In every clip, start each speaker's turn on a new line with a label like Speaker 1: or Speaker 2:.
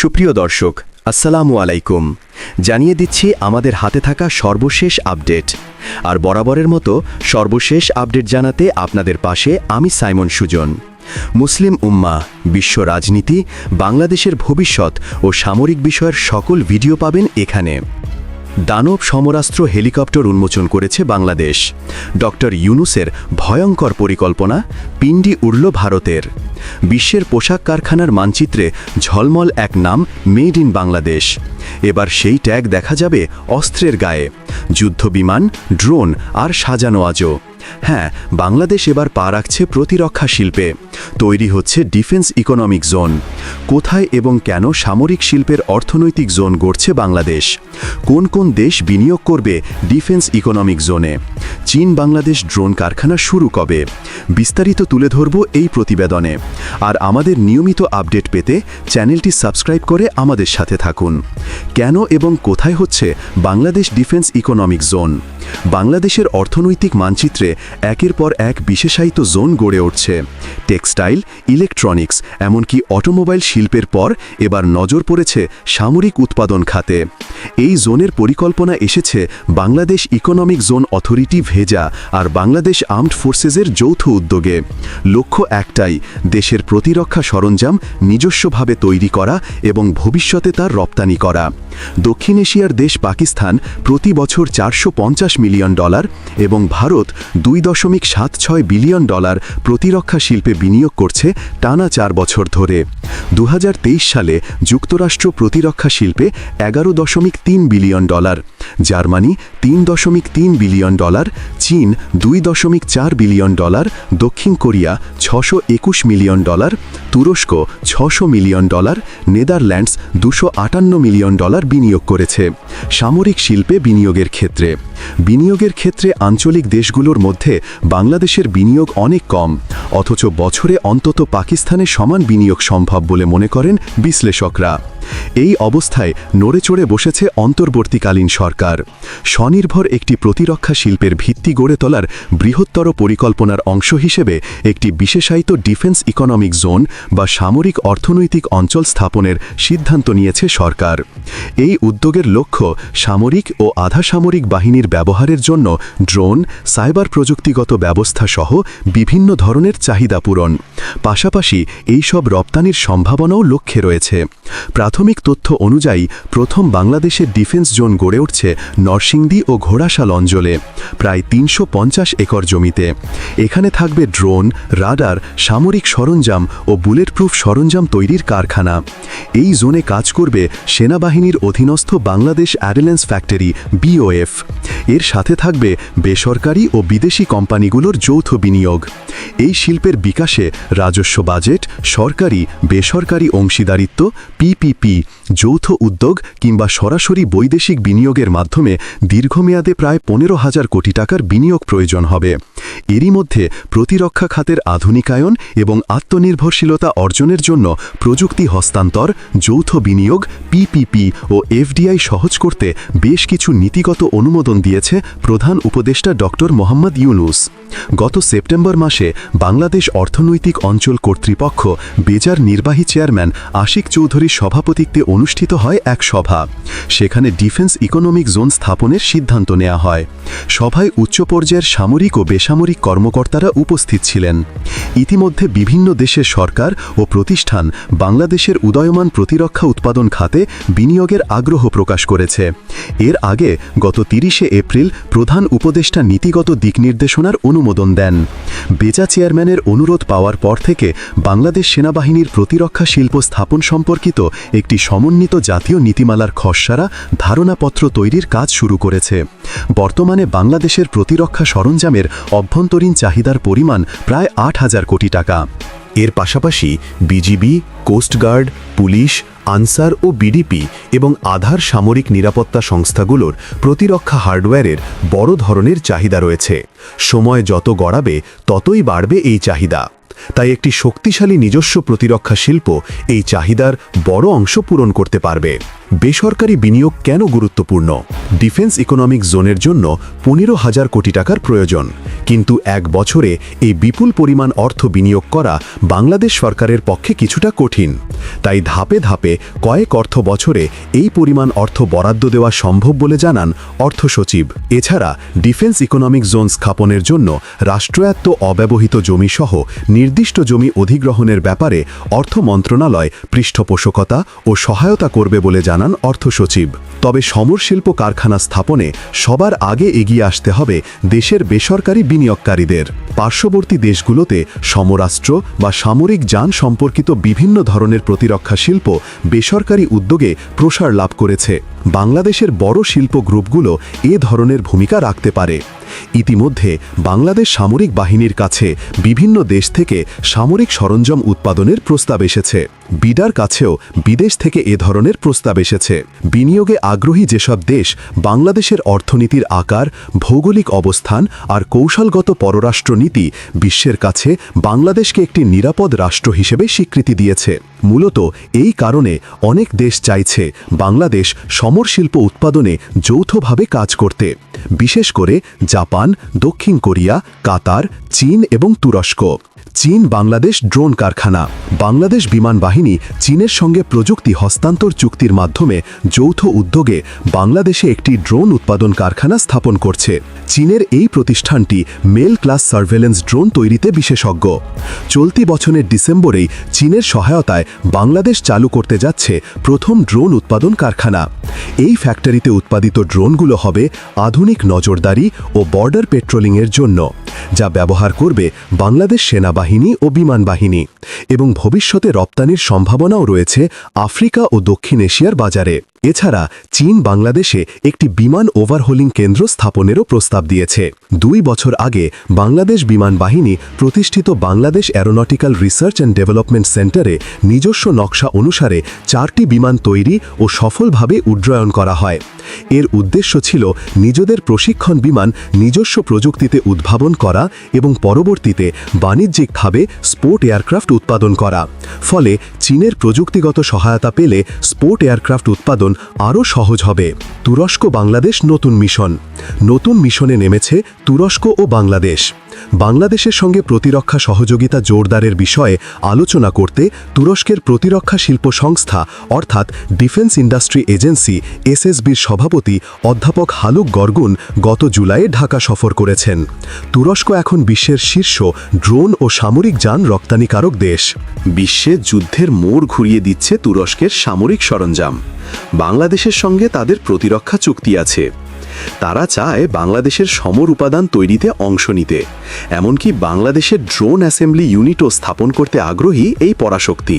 Speaker 1: সুপ্রিয় দর্শক, আসসালামু আলাইকুম। জানিয়ে দিচ্ছি আমাদের হাতে থাকা সর্বশেষ আপডেট। আর বরাবরের মতো সর্বশেষ আপডেট জানাতে আপনাদের পাশে আমি সাইমন সুজন। মুসলিম উম্মা, বিশ্ব রাজনীতি, বাংলাদেশের ভবিষ্যৎ ও সামরিক বিষয়ের সকল ভিডিও পাবেন এখানে। দানব সমরাস্ত্র হেলিকপ্টার উন্মোচন করেছে বাংলাদেশ। ডক্টর ইউনুসের ভয়ঙ্কর পরিকল্পনা পিণ্ডি উড়ল ভারতের। বিশ্বের পোশাক কারখানার মানচিত্রে ঝলমল এক নাম, মেড ইন বাংলাদেশ। এবার সেই ট্যাগ দেখা যাবে অস্ত্রের গায়ে। যুদ্ধবিমান ড্রোন আর সাজানো আজও। হ্যাঁ বাংলাদেশ এবার পা রাখছে প্রতিরক্ষা শিল্পে। তৈরি হচ্ছে ডিফেন্স ইকোনমিক জোন। কোথায় এবং কেন সামরিক শিল্পের অর্থনৈতিক জোন গড়ছে বাংলাদেশ? কোন কোন দেশ বিনিয়োগ করবে ডিফেন্স ইকোনমিক জোনে? চীন বাংলাদেশ ড্রোন কারখানা শুরু কবে? বিস্তারিত তুলে ধরব এই প্রতিবেদনে। আর আমাদের নিয়মিত আপডেট পেতে চ্যানেলটি সাবস্ক্রাইব করে আমাদের সাথে থাকুন। কেন এবং কোথায় হচ্ছে বাংলাদেশ ডিফেন্স ইকোনমিক জোন? বাংলাদেশের অর্থনৈতিক মানচিত্রে একের পর এক বিশেষায়িত জোন গড়ে উঠছে। টেক্সটাইল, ইলেকট্রনিক্স, এমনকি অটোমোবাইল শিল্পের পর এবার নজর পড়েছে সামরিক উৎপাদন খাতে। এই জোনের পরিকল্পনা এসেছে বাংলাদেশ ইকোনমিক জোন অথরিটি ভেজা আর বাংলাদেশ আর্মড ফোর্সেসের যৌথ উদ্যোগে। লক্ষ্য একটাই, দেশের প্রতিরক্ষা সরঞ্জাম নিজস্বভাবে তৈরি করা এবং ভবিষ্যতে তার রপ্তানি করা। দক্ষিণ এশিয়ার দেশ পাকিস্তান প্রতি বছর চারশো পঞ্চাশ মিলিয়ন ডলার এবং ভারত দুই দশমিক সাত ছয় বিলিয়ন ডলার প্রতিরক্ষা শিল্পে বিনিয়োগ করছে টানা চার বছর ধরে। দু সালে যুক্তরাষ্ট্র প্রতিরক্ষা শিল্পে এগারো দশমিক তিন বিলিয়ন ডলার, জার্মানি তিন দশমিক তিন বিলিয়ন ডলার, চীন দুই দশমিক চার বিলিয়ন ডলার, দক্ষিণ কোরিয়া ছশো একুশ মিলিয়ন ডলার, তুরস্ক ছশো মিলিয়ন ডলার, নেদারল্যান্ডস দুশো আটান্ন মিলিয়ন ডলার বিনিয়োগ করেছে সামরিক শিল্পে বিনিয়োগের ক্ষেত্রে। বিনিয়োগের ক্ষেত্রে আঞ্চলিক দেশগুলোর মধ্যে বাংলাদেশের বিনিয়োগ অনেক কম, অথচ বছরে অন্তত পাকিস্তানে সমান বিনিয়োগ সম্ভব বলে মনে করেন বিশ্লেষকরা। এই অবস্থায় নড়ে চড়ে বসেছে অন্তর্বর্তীকালীন সরকার। স্বনির্ভর একটি প্রতিরক্ষা শিল্পের ভিত্তি গড়ে তোলার বৃহত্তর পরিকল্পনার অংশ হিসেবে একটি বিশেষায়িত ডিফেন্স ইকোনমিক জোন বা সামরিক অর্থনৈতিক অঞ্চল স্থাপনের সিদ্ধান্ত নিয়েছে সরকার। এই উদ্যোগের লক্ষ্য সামরিক ও আধা সামরিক বাহিনীর ব্যবহারের জন্য ড্রোন, সাইবার প্রযুক্তিগত ব্যবস্থা সহ বিভিন্ন ধরনের চাহিদা পূরণ। পাশাপাশি এইসব রপ্তানির সম্ভাবনাও লক্ষ্যে রয়েছে। প্রাথমিক তথ্য অনুযায়ী প্রথম বাংলাদেশের ডিফেন্স জোন গড়ে উঠছে নরসিংদী ও ঘোড়াশাল অঞ্চলে, প্রায় তিনশো পঞ্চাশ একর জমিতে। এখানে থাকবে ড্রোন, রাডার, সামরিক সরঞ্জাম ও বুলেটপ্রুফ সরঞ্জাম তৈরির কারখানা। এই জোনে কাজ করবে সেনাবাহিনীর অধীনস্থ বাংলাদেশ অ্যাডেলেন্স ফ্যাক্টরি, বিওএফ। এর সাথে থাকবে বেসরকারি ও বিদেশি কোম্পানিগুলোর যৌথ বিনিয়োগ। এই শিল্পের বিকাশে রাজস্ব বাজেট, সরকারি, বেসরকারি অংশীদারিত্ব, পিপিপি যৌথ উদ্যোগ কিংবা সরাসরি বৈদেশিক বিনিয়োগের মাধ্যমে দীর্ঘমেয়াদে প্রায় পনেরো হাজার কোটি টাকার বিনিয়োগ প্রয়োজন হবে। এরই মধ্যে প্রতিরক্ষা খাতের আধুনিকায়ন এবং আত্মনির্ভরশীলতা অর্জনের জন্য প্রযুক্তি হস্তান্তর, যৌথ বিনিয়োগ পিপিপি ও এফডিআই সহজ করতে বেশ কিছু নীতিগত অনুমোদন দিয়েছে প্রধান উপদেষ্টা ডক্টর মোহাম্মদ ইউনুস। গত সেপ্টেম্বর মাসে বাংলাদেশ অর্থনৈতিক অঞ্চল কর্তৃপক্ষ বেজার নির্বাহী চেয়ারম্যান আশিক চৌধুরীর সভাপতিত্বে অনুষ্ঠিত হয় এক সভা। সেখানে ডিফেন্স ইকোনমিক জোন স্থাপনের সিদ্ধান্ত নেওয়া হয়। সভায় উচ্চ পর্যায়ের সামরিক ও বেসামরিক কর্মকর্তারা উপস্থিত ছিলেন। ইতিমধ্যে বিভিন্ন দেশের সরকার ও প্রতিষ্ঠান বাংলাদেশের উদয়মান প্রতিরক্ষা উৎপাদন খাতে বিনিয়োগের আগ্রহ প্রকাশ করেছে। এর আগে গত তিরিশে এপ্রিল প্রধান উপদেষ্টা নীতিগত দিক নির্দেশনার অনুমোদন দেন। বেজা চেয়ারম্যানের অনুরোধ পাওয়ার পর থেকে বাংলাদেশ সেনাবাহিনীর প্রতিরক্ষা শিল্প স্থাপন সম্পর্কিত একটি সমন্বিত জাতীয় নীতিমালার খসড়া ধারণাপত্র তৈরির কাজ শুরু করেছে। বর্তমানে বাংলাদেশের প্রতিরক্ষা সরঞ্জামের অভ্যন্তরীণ চাহিদার পরিমাণ প্রায় আট হাজার কোটি টাকা।
Speaker 2: এর পাশাপাশি বিজিবি কোস্টগার্ড পুলিশ, আনসার ও বিডিপি এবং আধার সামরিক নিরাপত্তা সংস্থাগুলোর প্রতিরক্ষা হার্ডওয়্যারের বড় ধরনের চাহিদা রয়েছে। সময় যত গড়াবে, ততই বাড়বে এই চাহিদা। তাই একটি শক্তিশালী নিজস্ব প্রতিরক্ষা শিল্প এই চাহিদার বড় অংশ পূরণ করতে পারবে। বেসরকারি বিনিয়োগ কেন গুরুত্বপূর্ণ? ডিফেন্স ইকোনমিক জোনের জন্য পনেরো হাজার কোটি টাকার প্রয়োজন। কিন্তু এক বছরে এই বিপুল পরিমাণ অর্থ বিনিয়োগ করা বাংলাদেশ সরকারের পক্ষে কিছুটা কঠিন। তাই ধাপে ধাপে কয়েক অর্থ বছরে এই পরিমাণ অর্থ বরাদ্দ দেওয়া সম্ভব বলে জানান অর্থ সচিব। এছাড়া ডিফেন্স ইকোনমিক জোন স্থাপনের জন্য রাষ্ট্রায়ত্ত অব্যবহৃত জমিসহ নির্দিষ্ট জমি অধিগ্রহণের ব্যাপারে অর্থ মন্ত্রণালয় পৃষ্ঠপোষকতা ও সহায়তা করবে বলে জানান অর্থ সচিব। তবে সমরশিল্প কারখানা স্থাপনে সবার আগে এগিয়ে আসতে হবে দেশের বেসরকারি বিনিয়োগকারীদের। পার্শ্ববর্তী দেশগুলোতে সমরাষ্ট্র বা সামরিক যান সম্পর্কিত বিভিন্ন ধরনের প্রতিরক্ষা শিল্প বেসরকারি উদ্যোগে প্রসার লাভ করেছে। বাংলাদেশের বড় শিল্প গ্রুপগুলো এ ধরনের ভূমিকা রাখতে পারে। ইতিমধ্যে বাংলাদেশ সামরিক বাহিনীর কাছে বিভিন্ন দেশ থেকে সামরিক সরঞ্জাম উৎপাদনের প্রস্তাব এসেছে। বিডার কাছেও বিদেশ থেকে এ ধরনের প্রস্তাব এসেছে। বিনিয়োগে আগ্রহী যেসব দেশ বাংলাদেশের অর্থনীতির আকার, ভৌগোলিক অবস্থান আর কৌশলগত পররাষ্ট্রনীতি বিশ্বের কাছে বাংলাদেশকে একটি নিরাপদ রাষ্ট্র হিসেবে স্বীকৃতি দিয়েছে। মূলত এই কারণে অনেক দেশ চাইছে বাংলাদেশ সমরশিল্প উৎপাদনে যৌথভাবে কাজ করতে বিশেষ করে জাপান দক্ষিণ কোরিয়া কাতার চীন এবং তুরস্ক। চীন বাংলাদেশ ড্রোন কারখানা। বাংলাদেশ বিমান বাহিনী চীনের সঙ্গে প্রযুক্তি হস্তান্তর চুক্তির মাধ্যমে যৌথ উদ্যোগে বাংলাদেশে একটি ড্রোন উৎপাদন কারখানা স্থাপন করছে। চীনের এই প্রতিষ্ঠানটি মেল ক্লাস সার্ভেলেন্স ড্রোন তৈরিতে বিশেষজ্ঞ। চলতি বছরের ডিসেম্বরেই চীনের সহায়তায় বাংলাদেশ চালু করতে যাচ্ছে প্রথম ড্রোন উৎপাদন কারখানা। এই ফ্যাক্টরিতে উৎপাদিত ড্রোনগুলো হবে আধুনিক নজরদারি ও বর্ডার পেট্রোলিংয়ের জন্য। যা ব্যবহার করবে বাংলাদেশ সেনাবাহিনী ও বিমান বাহিনী এবং ভবিষ্যতে রপ্তানির সম্ভাবনাও রয়েছে আফ্রিকা ও দক্ষিণ এশিয়ার বাজারে। এছাড়া চীন বাংলাদেশে একটি বিমান ওভারহোলিং কেন্দ্র স্থাপনেরও প্রস্তাব দিয়েছে। দুই বছর আগে বাংলাদেশ বিমান বাহিনী প্রতিষ্ঠিত Bangladesh aeronautical research and development সেন্টারে নিজস্ব নকশা অনুসারে চারটি বিমান তৈরি ও সফলভাবে উড্ডয়ন করা হয়। এর উদ্দেশ্য ছিল নিজেদের প্রশিক্ষণ বিমান নিজস্ব প্রযুক্তিতে উদ্ভাবন করা এবং পরবর্তীতে বাণিজ্যিকভাবে স্পোর্ট এয়ারক্রাফট উৎপাদন করা। ফলে চীনের প্রযুক্তিগত সহায়তা পেলে স্পোর্ট এয়ারক্রাফট উৎপাদন আরও সহজ হবে। তুরস্ক বাংলাদেশ নতুন মিশন। নতুন মিশনে নেমেছে তুরস্ক ও বাংলাদেশ। বাংলাদেশের সঙ্গে প্রতিরক্ষা সহযোগিতা জোরদারের বিষয়ে আলোচনা করতে তুরস্কের প্রতিরক্ষা শিল্প সংস্থা, অর্থাৎ ডিফেন্স ইন্ডাস্ট্রি এজেন্সি, এসএসবির সভাপতি অধ্যাপক হালুক গর্গুন গত জুলাইয়ে ঢাকা সফর করেছেন। তুরস্ক এখন বিশ্বের শীর্ষ ড্রোন ও সামরিক যান রপ্তানিকারক দেশ।
Speaker 1: বিশ্বে যুদ্ধের মোড় ঘুরিয়ে দিচ্ছে তুরস্কের সামরিক সরঞ্জাম। বাংলাদেশের সঙ্গে তাদের প্রতিরক্ষা চুক্তি আছে। তারা চায় বাংলাদেশের সমর উপাদান তৈরিতে অংশ নিতে। এমনকি বাংলাদেশের ড্রোন অ্যাসেম্বলি ইউনিটও স্থাপন করতে আগ্রহী এই পরাশক্তি।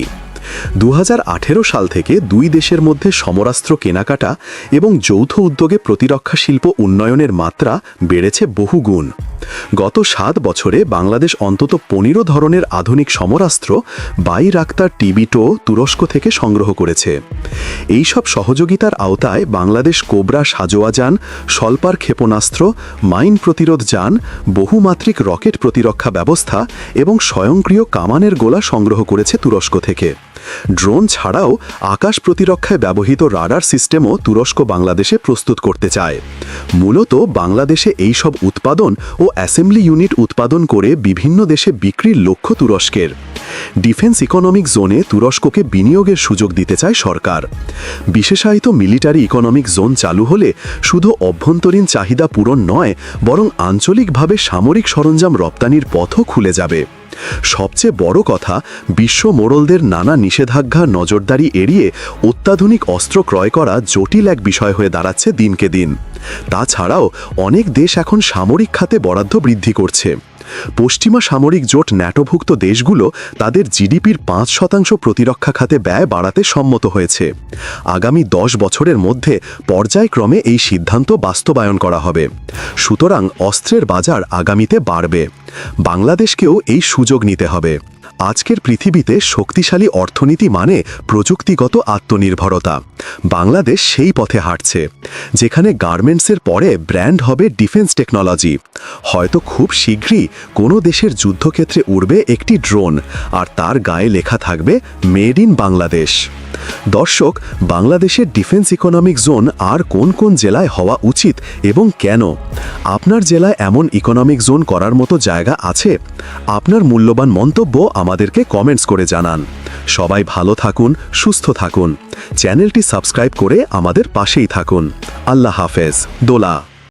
Speaker 1: দু হাজার আঠেরো সাল থেকে দুই দেশের মধ্যে সমরাস্ত্র কেনাকাটা এবং যৌথ উদ্যোগে প্রতিরক্ষা শিল্প উন্নয়নের মাত্রা বেড়েছে বহুগুণ। গত সাত বছরে বাংলাদেশ অন্তত পনেরো ধরনের আধুনিক সমরাস্ত্র বাই রাক্তার টিবিটো তুরস্ক থেকে সংগ্রহ করেছে। এইসব সহযোগিতার আওতায় বাংলাদেশ কোবরা সাজোয়া যান স্বল্পার ক্ষেপণাস্ত্র, মাইন প্রতিরোধ যান, বহুমাত্রিক রকেট প্রতিরক্ষা ব্যবস্থা এবং স্বয়ংক্রিয় কামানের গোলা সংগ্রহ করেছে তুরস্ক থেকে। ড্রোন ছাড়াও আকাশ প্রতিরক্ষায় ব্যবহৃত রাডার সিস্টেমও তুরস্ক বাংলাদেশে প্রস্তুত করতে চায়। মূলত বাংলাদেশে এই সব উৎপাদন ও অ্যাসেম্বলি ইউনিট উৎপাদন করে বিভিন্ন দেশে বিক্রির লক্ষ্য তুরস্কের। ডিফেন্স ইকোনমিক জোনে তুরস্ককে বিনিয়োগের সুযোগ দিতে চায় সরকার। বিশেষায়িত মিলিটারি ইকোনমিক জোন চালু হলে শুধু অভ্যন্তরীণ চাহিদা পূরণ নয়, বরং আঞ্চলিকভাবে সামরিক সরঞ্জাম রপ্তানির পথও খুলে যাবে। সবচেয়ে বড় কথা, বিশ্ব মোড়লদের নানা নিষেধাজ্ঞা নজরদারি এড়িয়ে অত্যাধুনিক অস্ত্র ক্রয় করা জটিল এক বিষয় হয়ে দাঁড়াচ্ছে দিনকে দিন। তাছাড়াও অনেক দেশ এখন সামরিক খাতে বরাদ্দ বৃদ্ধি করছে। পশ্চিমা সামরিক জোট ন্যাটোভুক্ত দেশগুলো তাদের জিডিপির পাঁচ শতাংশ প্রতিরক্ষা খাতে ব্যয় বাড়াতে সম্মত হয়েছে। আগামী দশ বছরের মধ্যে পর্যায়ক্রমে এই সিদ্ধান্ত বাস্তবায়ন করা হবে। সুতরাং অস্ত্রের বাজার আগামীতে বাড়বে। বাংলাদেশকেও এই সুযোগ নিতে হবে।
Speaker 2: আজকের পৃথিবীতে শক্তিশালী অর্থনীতি মানে প্রযুক্তিগত আত্মনির্ভরতা। বাংলাদেশ সেই পথে হাঁটছে, যেখানে গার্মেন্টসের পরে ব্র্যান্ড হবে ডিফেন্স টেকনোলজি। হয়তো খুব শীঘ্রই কোনো দেশের যুদ্ধক্ষেত্রে উড়বে একটি ড্রোন, আর তার গায়ে লেখা থাকবে মেড ইন বাংলাদেশ। দর্শক, বাংলাদেশের ডিফেন্স ইকোনমিক জোন আর কোন কোন জেলায় হওয়া উচিত এবং কেন? আপনার জেলায় এমন ইকোনমিক জোন করার মতো জায়গা আছে? আপনার মূল্যবান মন্তব্য আমাদেরকে কমেন্টস করে জানান। সবাই ভালো থাকুন, সুস্থ থাকুন। চ্যানেলটি সাবস্ক্রাইব করে আমাদের পাশেই থাকুন। আল্লাহ হাফেজ। দোলা।